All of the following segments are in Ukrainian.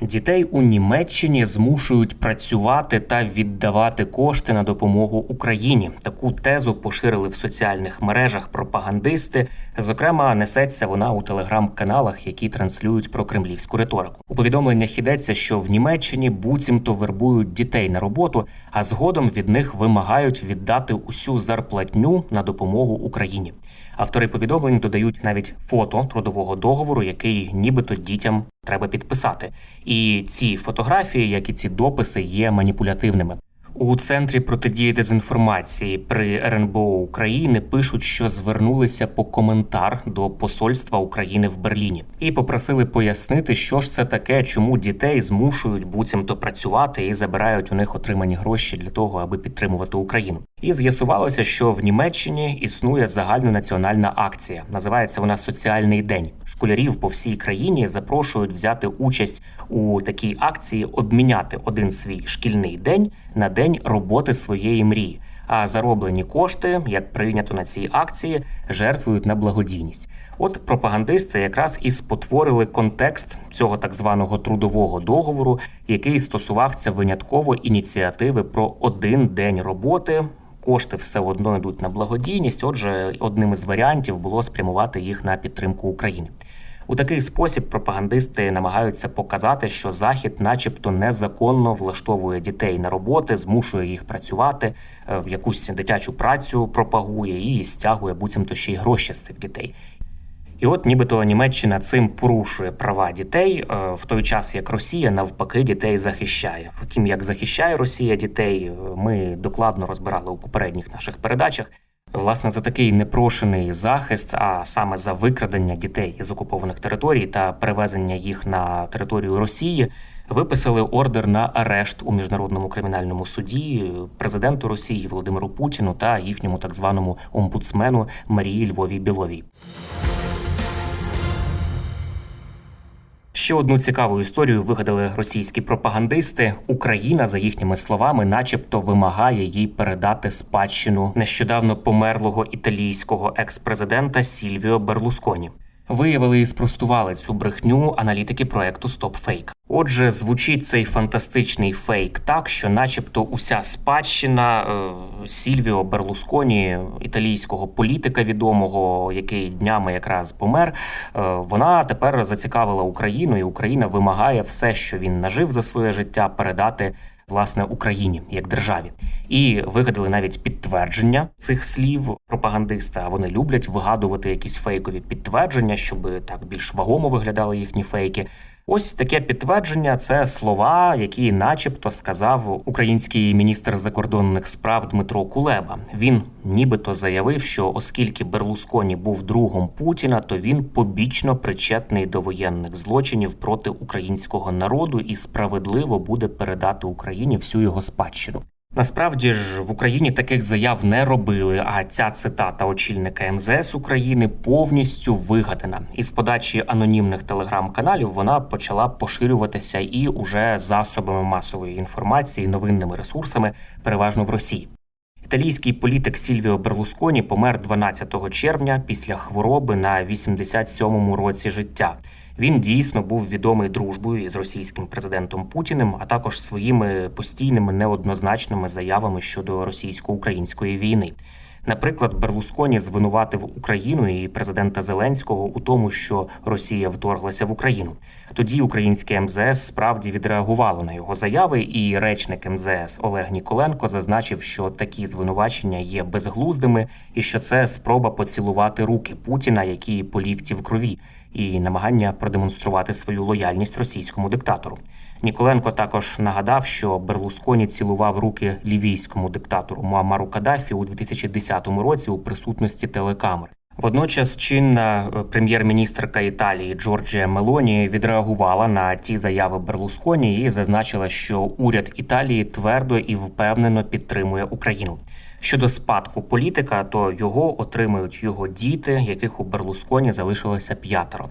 Дітей у Німеччині змушують працювати та віддавати кошти на допомогу Україні. Таку тезу поширили в соціальних мережах пропагандисти. Зокрема, несеться вона у телеграм-каналах, які транслюють про кремлівську риторику. У повідомленнях йдеться, що в Німеччині буцімто вербують дітей на роботу, а згодом від них вимагають віддати усю зарплатню на допомогу Україні. Автори повідомлень додають навіть фото трудового договору, який нібито дітям треба підписати. І ці фотографії, як і ці дописи, є маніпулятивними. У центрі протидії дезінформації при РНБО України пишуть, що звернулися по коментар до посольства України в Берліні і попросили пояснити, що ж це таке, чому дітей змушують буцімто працювати і забирають у них отримані гроші для того, аби підтримувати Україну. І з'ясувалося, що в Німеччині існує загальнонаціональна акція. Називається вона Соціальний день. Школярів по всій країні запрошують взяти участь у такій акції, обміняти один свій шкільний день на день роботи своєї мрії. А зароблені кошти, як прийнято на цій акції, жертвують на благодійність. От пропагандисти якраз і спотворили контекст цього так званого трудового договору, який стосувався винятково ініціативи про один день роботи. Кошти все одно йдуть на благодійність. Отже, одним із варіантів було спрямувати їх на підтримку України. У такий спосіб пропагандисти намагаються показати, що захід, начебто, незаконно влаштовує дітей на роботи, змушує їх працювати, е, в якусь дитячу працю пропагує і стягує буцімто ще й гроші з цих дітей. І от нібито Німеччина цим порушує права дітей е, в той час, як Росія навпаки дітей захищає. Втім, як захищає Росія дітей, е, ми докладно розбирали у попередніх наших передачах. Власне, за такий непрошений захист, а саме за викрадення дітей із окупованих територій та перевезення їх на територію Росії, виписали ордер на арешт у міжнародному кримінальному суді президенту Росії Володимиру Путіну та їхньому так званому омбудсмену Марії Львовій Біловій. Ще одну цікаву історію вигадали російські пропагандисти. Україна, за їхніми словами, начебто вимагає їй передати спадщину нещодавно померлого італійського екс-президента Сільвіо Берлусконі. Виявили і спростували цю брехню аналітики проекту StopFake. Отже, звучить цей фантастичний фейк так, що, начебто, уся спадщина е, Сільвіо Берлусконі, італійського політика відомого, який днями якраз помер, е, вона тепер зацікавила Україну, і Україна вимагає все, що він нажив за своє життя, передати. Власне Україні як державі, і вигадали навіть підтвердження цих слів пропагандиста. Вони люблять вигадувати якісь фейкові підтвердження, щоб так більш вагомо виглядали їхні фейки. Ось таке підтвердження це слова, які, начебто, сказав український міністр закордонних справ Дмитро Кулеба. Він нібито заявив, що оскільки Берлусконі був другом Путіна, то він побічно причетний до воєнних злочинів проти українського народу і справедливо буде передати Україні всю його спадщину. Насправді ж в Україні таких заяв не робили. А ця цитата очільника МЗС України повністю вигадана. Із подачі анонімних телеграм-каналів вона почала поширюватися і уже засобами масової інформації, новинними ресурсами, переважно в Росії. Італійський політик Сільвіо Берлусконі помер 12 червня після хвороби на 87-му році життя. Він дійсно був відомий дружбою із російським президентом Путіним, а також своїми постійними неоднозначними заявами щодо російсько-української війни. Наприклад, Берлусконі звинуватив Україну і президента Зеленського у тому, що Росія вторглася в Україну. Тоді українське МЗС справді відреагувало на його заяви, і речник МЗС Олег Ніколенко зазначив, що такі звинувачення є безглуздими, і що це спроба поцілувати руки Путіна, які по лікті в крові, і намагання продемонструвати свою лояльність російському диктатору. Ніколенко також нагадав, що Берлусконі цілував руки лівійському диктатору Муамару Каддафі у 2010 році у присутності телекамер. Водночас чинна е, прем'єр-міністрка Італії Джорджія Мелоні відреагувала на ті заяви Берлусконі і зазначила, що уряд Італії твердо і впевнено підтримує Україну. Щодо спадку політика, то його отримають його діти, яких у Берлусконі залишилося п'ятеро.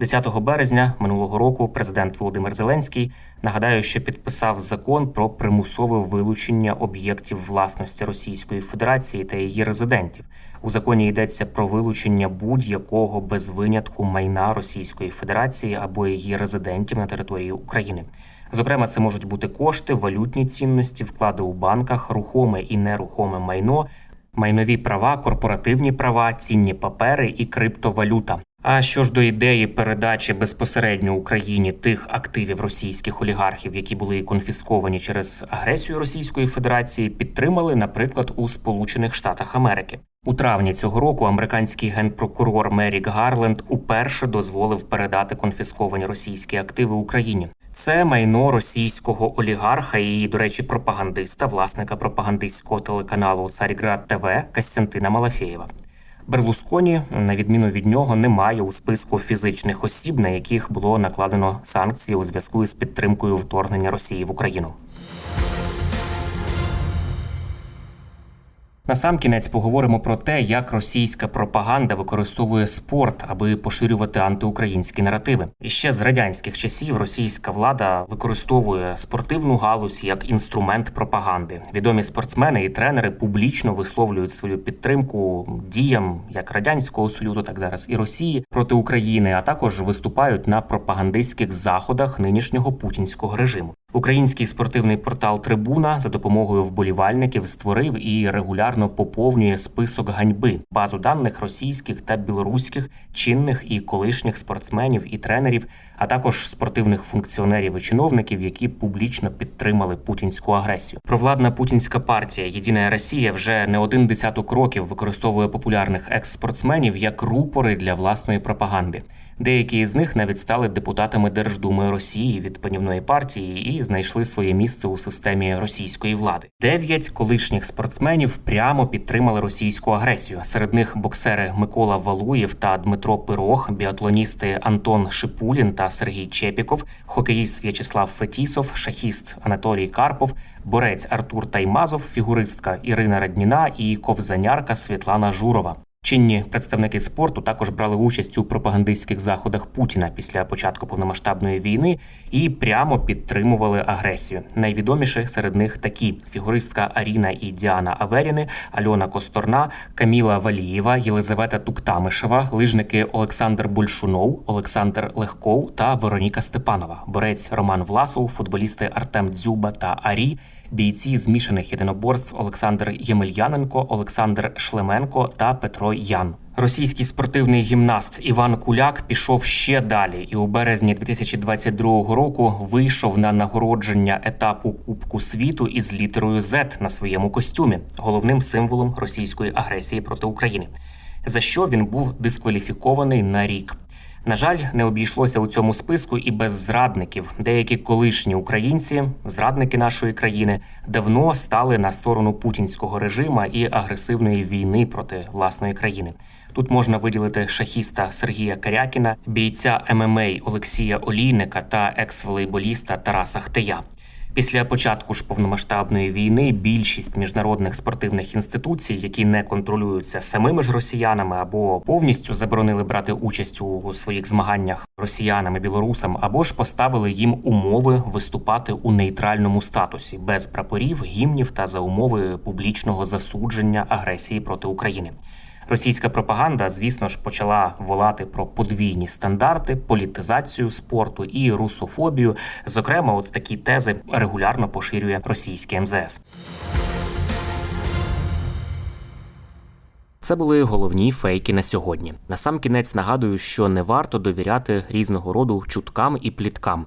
10 березня минулого року президент Володимир Зеленський нагадаю, що підписав закон про примусове вилучення об'єктів власності Російської Федерації та її резидентів. У законі йдеться про вилучення будь-якого без винятку майна Російської Федерації або її резидентів на території України. Зокрема, це можуть бути кошти, валютні цінності, вклади у банках, рухоме і нерухоме майно, майнові права, корпоративні права, цінні папери і криптовалюта. А що ж до ідеї передачі безпосередньо Україні тих активів російських олігархів, які були конфісковані через агресію Російської Федерації, підтримали, наприклад, у Сполучених Штатах Америки. У травні цього року американський генпрокурор Мерік Гарленд уперше дозволив передати конфісковані російські активи Україні. Це майно російського олігарха і, до речі, пропагандиста, власника пропагандистського телеканалу Царіград ТВ Костянтина Малафєєва. Берлусконі, на відміну від нього, немає у списку фізичних осіб, на яких було накладено санкції у зв'язку із підтримкою вторгнення Росії в Україну. Насамкінець поговоримо про те, як російська пропаганда використовує спорт, аби поширювати антиукраїнські наративи. І ще з радянських часів російська влада використовує спортивну галузь як інструмент пропаганди. Відомі спортсмени і тренери публічно висловлюють свою підтримку діям як радянського союзу, так зараз і Росії проти України, а також виступають на пропагандистських заходах нинішнього путінського режиму. Український спортивний портал Трибуна за допомогою вболівальників створив і регулярно поповнює список ганьби, базу даних російських та білоруських чинних і колишніх спортсменів і тренерів, а також спортивних функціонерів і чиновників, які публічно підтримали путінську агресію. Провладна путінська партія Єдина Росія вже не один десяток років використовує популярних екс-спортсменів як рупори для власної пропаганди. Деякі з них навіть стали депутатами Держдуми Росії від панівної партії і знайшли своє місце у системі російської влади. Дев'ять колишніх спортсменів прямо підтримали російську агресію. Серед них боксери Микола Валуєв та Дмитро Пирог, біатлоністи Антон Шипулін та Сергій Чепіков, хокеїст В'ячеслав Фетісов, шахіст Анатолій Карпов, борець Артур Таймазов, фігуристка Ірина Радніна і ковзанярка Світлана Журова. Чинні представники спорту також брали участь у пропагандистських заходах Путіна після початку повномасштабної війни і прямо підтримували агресію. Найвідоміші серед них такі: фігуристка Аріна і Діана Аверіни, Альона Косторна, Каміла Валієва, Єлизавета Туктамишева, лижники Олександр Большунов, Олександр Легков та Вероніка Степанова, борець Роман Власов, футболісти Артем Дзюба та Арі бійці змішаних єдиноборств Олександр Ємельяненко, Олександр Шлеменко та Петро Ян. Російський спортивний гімнаст Іван Куляк пішов ще далі, і у березні 2022 року вийшов на нагородження етапу Кубку світу із літерою Z на своєму костюмі, головним символом російської агресії проти України. За що він був дискваліфікований на рік. На жаль, не обійшлося у цьому списку і без зрадників. Деякі колишні українці, зрадники нашої країни, давно стали на сторону путінського режима і агресивної війни проти власної країни. Тут можна виділити шахіста Сергія Карякіна, бійця ММА Олексія Олійника та екс-волейболіста Тараса Хтея. Після початку ж повномасштабної війни більшість міжнародних спортивних інституцій, які не контролюються самими ж росіянами, або повністю заборонили брати участь у своїх змаганнях росіянам і білорусам, або ж поставили їм умови виступати у нейтральному статусі без прапорів, гімнів та за умови публічного засудження агресії проти України. Російська пропаганда, звісно ж, почала волати про подвійні стандарти, політизацію спорту і русофобію. Зокрема, от такі тези регулярно поширює російське МЗС. Це були головні фейки на сьогодні. Насамкінець нагадую, що не варто довіряти різного роду чуткам і пліткам.